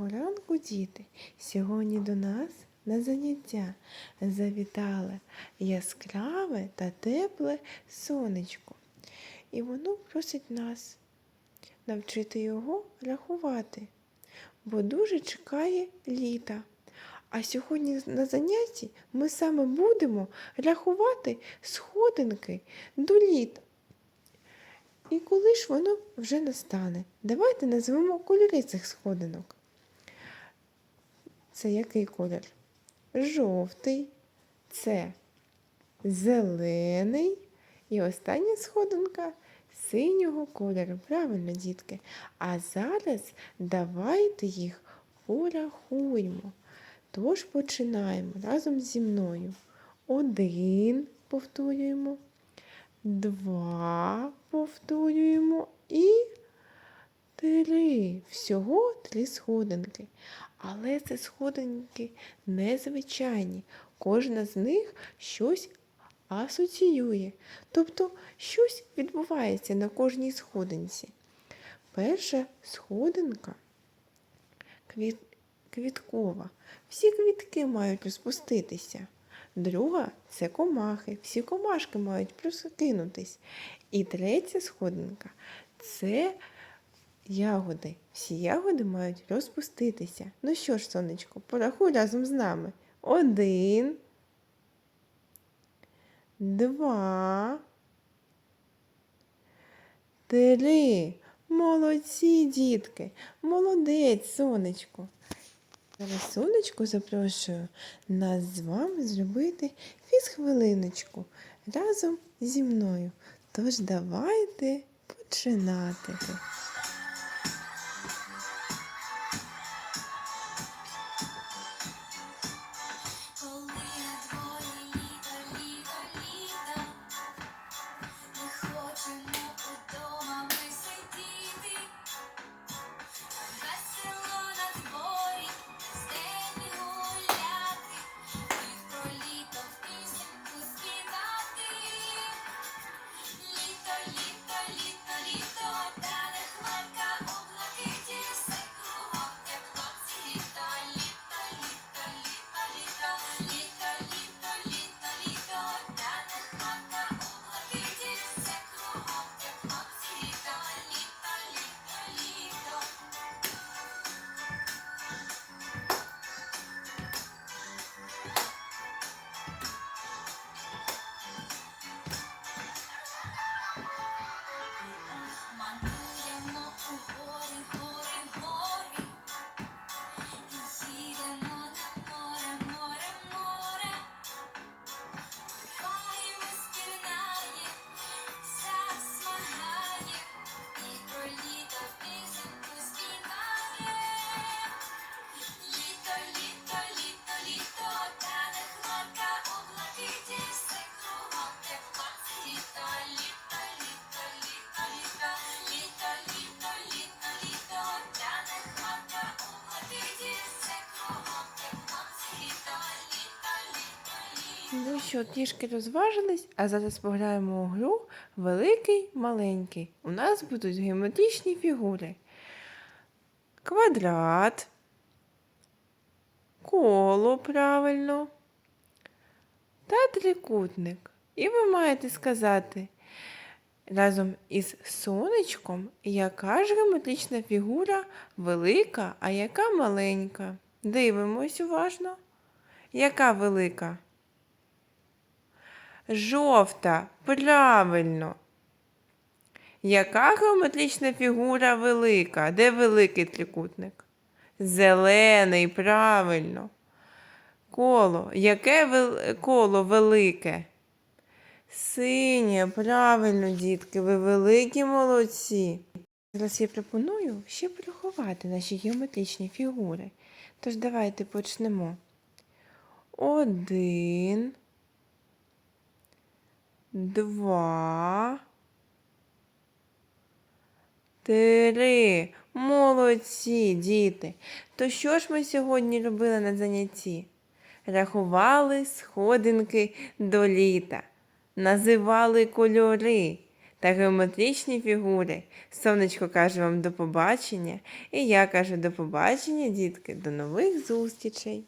Доброго ранку, діти! Сьогодні до нас на заняття завітали яскраве та тепле сонечко. І воно просить нас навчити його рахувати, бо дуже чекає літа. А сьогодні на занятті ми саме будемо рахувати сходинки до літа. І коли ж воно вже настане? Давайте назвемо кольори цих сходинок. Це який колір? Жовтий, це зелений. І остання сходинка синього кольору. Правильно, дітки. А зараз давайте їх порахуємо. Тож починаємо разом зі мною. Один повторюємо два повторюємо і три. Всього три сходинки. Але це сходинки незвичайні. Кожна з них щось асоціює. Тобто щось відбувається на кожній сходинці. Перша сходинка квіт... квіткова. Всі квітки мають розпуститися. Друга це комахи. Всі комашки мають прокинутись. І третя сходинка це ягоди. Всі ягоди мають розпуститися. Ну що ж, сонечко, порахуй разом з нами. Один, два, три. Молодці, дітки. Молодець, сонечко. Зараз сонечко запрошую нас з вами зробити фізхвилиночку разом зі мною. Тож давайте починати. Що, трішки розважились, а зараз пограємо у гру великий, маленький. У нас будуть геометричні фігури. Квадрат, коло правильно та трикутник. І ви маєте сказати разом із сонечком, яка ж геометрична фігура велика, а яка маленька. Дивимось уважно. Яка велика? Жовта, правильно. Яка геометрична фігура велика? Де великий трикутник? Зелений, правильно. Коло. Яке вел... коло велике? Синє, правильно, дітки, ви великі молодці. Зараз я пропоную ще порахувати наші геометричні фігури. Тож давайте почнемо. Один два, три. Молодці, діти. То що ж ми сьогодні робили на занятті? Рахували сходинки до літа, називали кольори та геометричні фігури. Сонечко каже вам до побачення, і я кажу до побачення, дітки, до нових зустрічей!